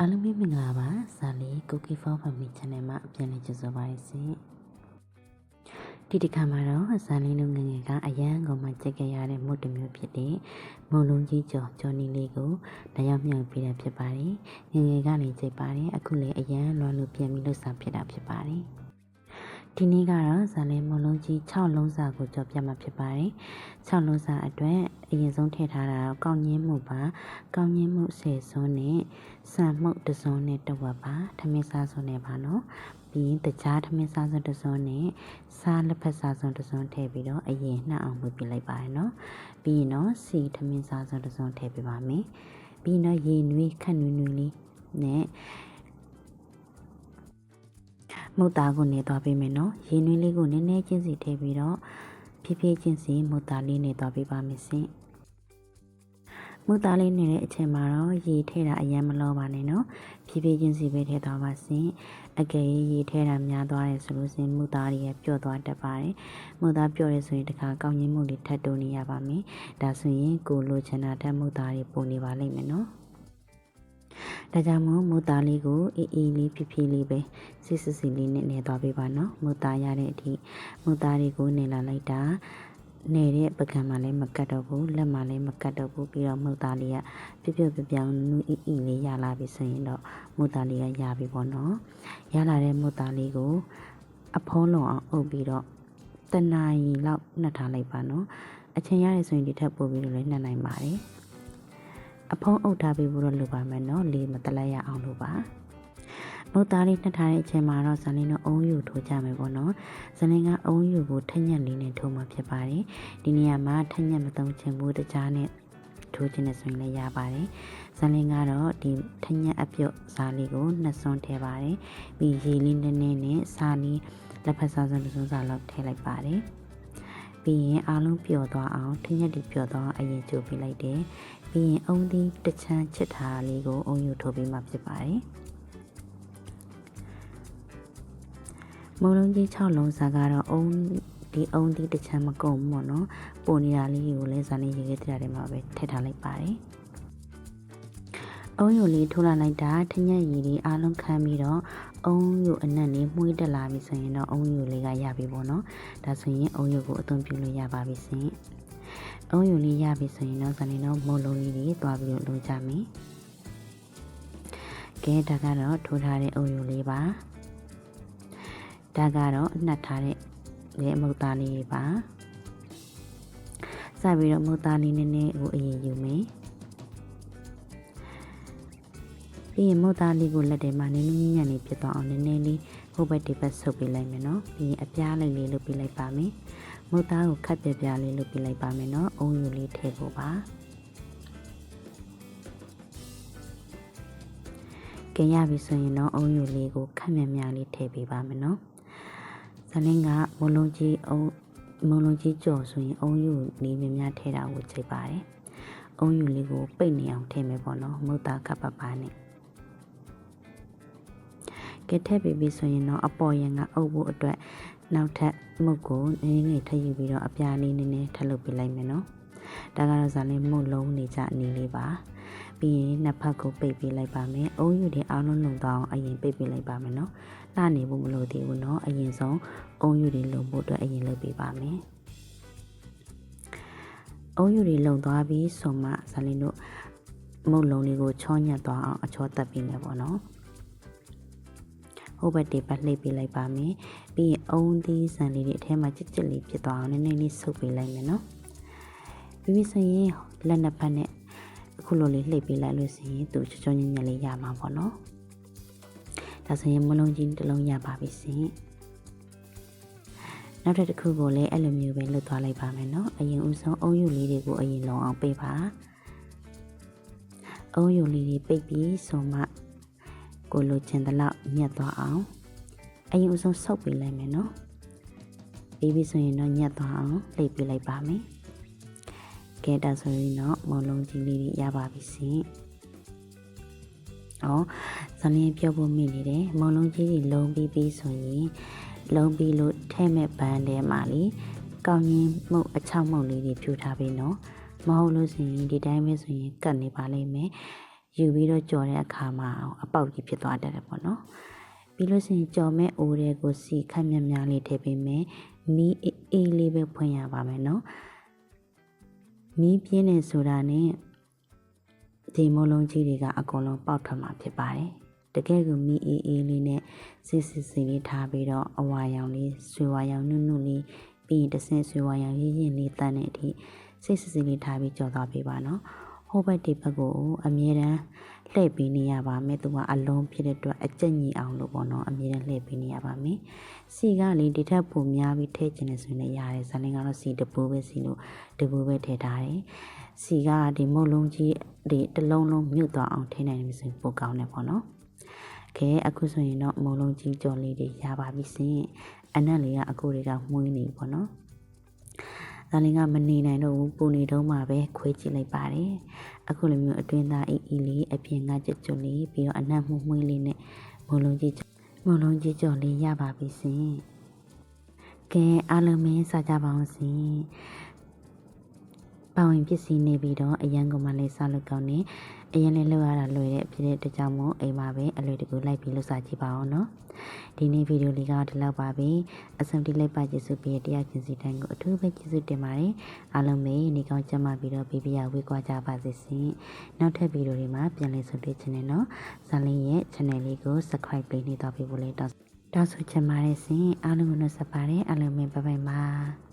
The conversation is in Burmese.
အားလုံးပဲမင်္ဂလာပါဇာလီ Cookie for Family Channel မှာပြန်လည်ကြိုဆိုပါရစေဒီတစ်ခါမှာတော့ဇာလီတို့ငယ်ငယ်ကအရန်ကုန်မှကြက်ခဲ့ရတဲ့မုတ်တစ်မျိုးဖြစ်တဲ့မုံလုံးကြီးကျော်ကျော်နီလေးကိုတရားမြောက်ပေးတာဖြစ်ပါတယ်ငယ်ငယ်ကနေကြိတ်ပါတယ်အခုလည်းအရန်လွမ်းလို့ပြန်ပြီးလှုပ်ဆောင်ဖြစ်တာဖြစ်ပါတယ် ဒီနေ့ကတော့ဇာလီမုံလုံးကြီး6လုံးစာကိုကြော်ပြမှာဖြစ်ပါတယ်6လုံးစာအတွက်အရင်ဆုံးထည့်ထားတာတော့ကောင်းငင်းမှုပါကောင်းငင်းမှုဆယ်စွန်းနဲ့စံမှုတ်တစ်စုံနဲ့တဝက်ပါထမင်းစားစွန်းနဲ့ပါနော်ပြီးရင်တကြားထမင်းစားစွန်းတစ်စုံနဲ့စားလက်ဖက်စားစွန်းတစ်စုံထည့်ပြီးတော့အရင်နှောက်အောင်လုပ်ပြလိုက်ပါရနော်ပြီးရင်တော့စီထမင်းစားစွန်းတစ်စုံထည့်ပေးပါမယ်ပြီးရင်တော့ရေနွေးခက်နွေးနွေးလေးနဲ့ မုတ်သားကိုနေသွားပေးမယ်နော်ရေနွေးလေးကိုနည်းနည်းချင်းစီထည့်ပြီးတော့ဖြည်းဖြည်းချင်းစီမုတ်သားလေးနေသွားပေးပါမယ်စင်မုတ်သားလေးနေတဲ့အချိန်မှာတော့ရေထည့်တာအရင်မလောပါနဲ့နော်ဖြည်းဖြည်းချင်းစီပဲထည့်သွားပါစင်အကယ်၍ရေထည့်တာများသွားတယ်ဆိုလို့စင်မုတ်သားတွေကပျော့သွားတတ်ပါတယ်မုတ်သားပျော့ရဲဆိုရင်တခါကောင်းကြီးမှုလေးထပ်တိုးနေရပါမယ်ဒါဆိုရင်ကိုလိုချင်တာတက်မုတ်သားတွေပုံနေပါလိမ့်မယ်နော် ဒါကြောင့်မို့မုတ်သားလေးကိုအေးအေးလေးဖြည်းဖြည်းလေးပဲစစ်စစ်စီလေးနဲ့နေသွားပေးပါနော်မုတ်သားရတဲ့အထိမုတ်သားတွေကိုနေလာလိုက်တာနေတဲ့ပကံမှာလည်းမကတ်တော့ဘူးလက်မှာလည်းမကတ်တော့ဘူးပြီးတော့မုတ်သားလေးကပြပြပြပြောင်းနူးအီအီလေးရလာပြီဆိုရင်တော့မုတ်သားလေးကရပြီပေါ့နော်ရလာတဲ့မုတ်သားလေးကိုအဖုံးလုံးအောင်အုပ်ပြီးတော့တနာရီလောက်နှက်ထားလိုက်ပါနော်အချိန်ရတယ်ဆိုရင်ဒီထက်ပိုပြီးတော့လည်းနှက်နိုင်ပါတယ် အဖုံးအုပ်ထားပြီးဖို့တော့လိုပါမယ်နော်လေးမတလက်ရအောင်လို့ပါမုတ်သားလေးနှက်ထားတဲ့အချိန်မှာတော့ဇန်လင်းတော့အုံးယူထိုးကြမယ်ပေါ့နော်ဇန်လင်းကအုံးယူကိုထက်ညက်လေးနဲ့ထိုးမှာဖြစ်ပါတယ်ဒီနေရာမှာထက်ညက်မသုံးချင်ဘူးတကြားနဲ့ထိုးခြင်းနဲ့ဆိုရင်လည်းရပါတယ်ဇန်လင်းကတော့ဒီထက်ညက်အပြုတ်စားလေးကိုနှစ်စွန်းထည့်ပါတယ်ပြီးရေလေးနည်းနည်းနဲ့စားလေးလက်ဖက်စားစွန်းတစ်စွန်းစားလောက်ထည့်လိုက်ပါတယ် ပြီးရင်အားလုံးပျော်သွားအောင်ထက်ညက်ဒီပျော်သွားအောင်အရင်ကြိုပေးလိုက်တယ်ပြီးရင်အုံသီးတစ်ချမ်းချစ်ထားလေးကိုအုံယူထိုးပေးမှဖြစ်ပါတယ်မုံလုံးကြီး6လုံးစားကတော့အုံဒီအုံသီးတစ်ချမ်းမကုန်ဘူးပေါ့နော်ပုံနေတာလေးကိုလည်းဇာနေရေခဲတရားထဲမှာပဲထည့်ထားလိုက်ပါတယ်အုံယူလေးထိုးလာလိုက်တာထညက်ရည်လေးအားလုံးခမ်းပြီးတော့ အုံယူအနက်လေးမှုေးတက်လာပြီဆိုရင်တော့အုံယူလေးကရပြီပေါ့နော်ဒါဆိုရင်အုံယူကိုအသုံးပြုလို့ရပါပြီစင်အုံယူလေးရပြီဆိုရင်တော့ဇာနေတော့မုံလုံးလေးတွေသွားပြီးတော့လိုကြမယ်ကဲဒါကတော့ထိုးထားတဲ့အုံယူလေးပါဒါကတော့နှက်ထားတဲ့ရဲ့မုတ်သားလေးတွေပါစပြီးတော့မုတ်သားလေးနည်းနည်းကိုအရင်ယူမယ် ပြီးရင်မုတ်သားလေးကိုလက်ထဲမှာနည်းနည်းညံ့နေပြတ်သွားအောင်နည်းနည်းလေးဟိုဘက်ဒီဘက်ဆုပ်ပေးလိုက်မယ်နော်ပြီးရင်အပြားလေးလေးလုပ်ပေးလိုက်ပါမယ်မုတ်သားကိုခက်ပြပြလေးလုပ်ပေးလိုက်ပါမယ်နော်အုံယူလေးထည့်ဖို့ပါကင်ရပြီဆိုရင်တော့အုံယူလေးကိုခက်မြမြလေးထည့်ပေးပါမယ်နော်ဇလင်းကမလုံးကြီးအုံမလုံးကြီးကြော်ဆိုရင်အုံယူလေးမြမြထည့်တာကိုချိန်ပါတယ်အုံယူလေးကိုပိတ်နေအောင်ထည့်မယ်ပေါ့နော်မုတ်သားကပ်ပပါနဲ့ ကဲထည့်ပြီးပြီဆိုရင်တော့အပေါ်ရင်ကအုပ်ဖို့အတွက်နောက်ထပ်မုတ်ကိုနည်းနည်းထည့်ယူပြီးတော့အပြားလေးနည်းနည်းထပ်လုပ်ပေးလိုက်မယ်နော်ဒါကတော့ဇာလင်းမုတ်လုံးနေကြအနေလေးပါပြီးရင်နှစ်ဖက်ကိုပိတ်ပေးလိုက်ပါမယ်အုံးယူတွေအောင်းလုံးလုံတော့အရင်ပိတ်ပေးလိုက်ပါမယ်နော်လှနေဖို့မလိုသေးဘူးနော်အရင်ဆုံးအုံးယူတွေလုံဖို့အတွက်အရင်လုပ်ပေးပါမယ်အုံးယူတွေလုံသွားပြီးဆိုမှဇာလင်းတို့မုတ်လုံးလေးကိုချောညက်သွားအောင်အချောတက်ပေးမယ်ပေါ့နော် ဟိုဘက်တေပတ်လှိပ်ပေးလိုက်ပါမယ်ပြီးရင်အုံသီးဆန်လေးတွေအထဲမှာကြစ်ကြစ်လေးဖြစ်သွားအောင်နည်းနည်းလေးဆုပ်ပေးလိုက်မယ်နော်ပြီးပြီဆိုရင်လက်နှစ်ဖက်နဲ့အခုလိုလေးလှိပ်ပေးလိုက်လို့ဆိုရင်သူချောချောညံ့ညံ့လေးရမှာပေါ့နော်ဒါဆိုရင်မလုံးကြီးတစ်လုံးရပါပြီရှင်နောက်ထပ်တစ်ခုကိုလည်းအဲ့လိုမျိုးပဲလွတ်သွားလိုက်ပါမယ်နော်အရင်ဦးဆုံးအုံယူလေးတွေကိုအရင်လုံးအောင်ပိတ်ပါအုံယူလေးတွေပိတ်ပြီးဆိုမှ ကိုလိုချင်တဲ့လောက်ညက်သွားအောင်အရင်ဦးဆုံးဆုပ်ပေးလိုက်မယ်နော်ပြီးပြီဆိုရင်တော့ညက်သွားအောင်လှိပ်ပေးလိုက်ပါမယ်ကဲဒါဆိုရင်တော့မလုံးကြီးလေးတွေရပါပြီရှင်။အော်ဇလင်းပြောဖို့မိနေတယ်။မုံလုံးကြီးတွေလုံးပြီးပြီးဆိုရင်လုံးပြီးလို့ထဲမဲ့ဘန်းထဲမှာလေကောင်းရင်မှုတ်အချောက်မှုတ်လေးတွေဖြူထားပြီးနော်။မဟုတ်လို့ဆိုရင်ဒီတိုင်းပဲဆိုရင်ကတ်နေပါလိမ့်မယ်။ ယူပြီးတော့ကြော်တဲ့အခါမှာအပေါက်ကြီးဖြစ်သွားတတ်တယ်ပေါ့နော်ပြီးလို့ရှိရင်ကြော်မဲ့အိုးတွေကိုစီခက်မြက်များလေးထည့်ပေးမယ်မီးအေးအေးလေးပဲဖွင့်ရပါမယ်နော်မီးပြင်းနေဆိုတာနဲ့ဒီမလုံးကြီးတွေကအကုန်လုံးပေါက်ထွက်မှာဖြစ်ပါတယ်တကယ်ကိုမီးအေးအေးလေးနဲ့စစ်စစ်စစ်လေးထားပြီးတော့အဝါရောင်လေးဆွေဝါရောင်နုနုလေးပြီးရင်တစ်ဆင့်ဆွေဝါရောင်ရင်းရင်းလေးတန်းတဲ့အထိစိတ်စစ်စစ်လေးထားပြီးကြော်သွားပေးပါနော် ဟိုဘက်ဒီဘက်ကိုအမြဲတမ်းလှည့်ပေးနေရပါမယ်သူကအလုံးဖြစ်တဲ့အတွက်အကျက်ညီအောင်လို့ပေါ့နော်အမြဲတမ်းလှည့်ပေးနေရပါမယ်စီကလေဒီထက်ပိုများပြီးထည့်ခြင်းနဲ့ဆိုရင်လည်းရတယ်ဇာလင်းကတော့စီတပူပဲစီလို့တပူပဲထည့်ထားတယ်စီကဒီမုတ်လုံးကြီးဒီတစ်လုံးလုံးမြုပ်သွားအောင်ထည့်နိုင်တယ်ဆိုရင်ပိုကောင်းတယ်ပေါ့နော်ခဲအခုဆိုရင်တော့မုံလုံးကြီးကြော်လေးတွေရပါပြီစင်အနက်လေးကအခုတွေကမှုန်းနေပေါ့နော် ဒါလည်းကမနေနိုင်တော့ဘူးပူနေတော့မှပဲခွေးကြည့်လိုက်ပါတယ်အခုလိုမျိုးအတွင်းသားအီအီလေးအပြင်ကကြွကြွလေးပြီးတော့အနက်မှုမွှေးလေးနဲ့မုံလုံးကြီးမုံလုံးကြီးကြော်လေးရပါပြီစင်ကဲအားလုံးမင်းစားကြပါအောင်စင် ပဝင်ပစ္စည်းနေပြီးတော့အရန်ကမှလေးစားလို့ကောင်းနေအရင်လေးလောက်ရတာလွယ်တဲ့ဖြစ်တဲ့အတွက်ကြောင့်မို့အိမ်မှာပဲအလွယ်တကူလိုက်ပြီးလို့စားကြည့်ပါအောင်နော်ဒီနေ့ဗီဒီယိုလေးကဒီလောက်ပါပဲအဆုံးတိလိုက်ပါကျေးဇူးပေးတရားချင်းစီတိုင်းကိုအထူးပဲကျေးဇူးတင်ပါတယ်အားလုံးပဲနေကောင်းကြမှာပြီးတော့ပြပြရဝေးကွာကြပါစေရှင်နောက်ထပ်ဗီဒီယိုတွေမှာပြန်လည်ဆုံတွေ့ချင်တယ်နော်ဇာလင်းရဲ့ channel လေးကို subscribe ပေးနေတော့ပြဖို့လေးတောင်းတောင်းဆိုချင်ပါတယ်ရှင်အားလုံးကိုနှုတ်ဆက်ပါတယ်အားလုံးပဲဘိုင်ဘိုင်ပါ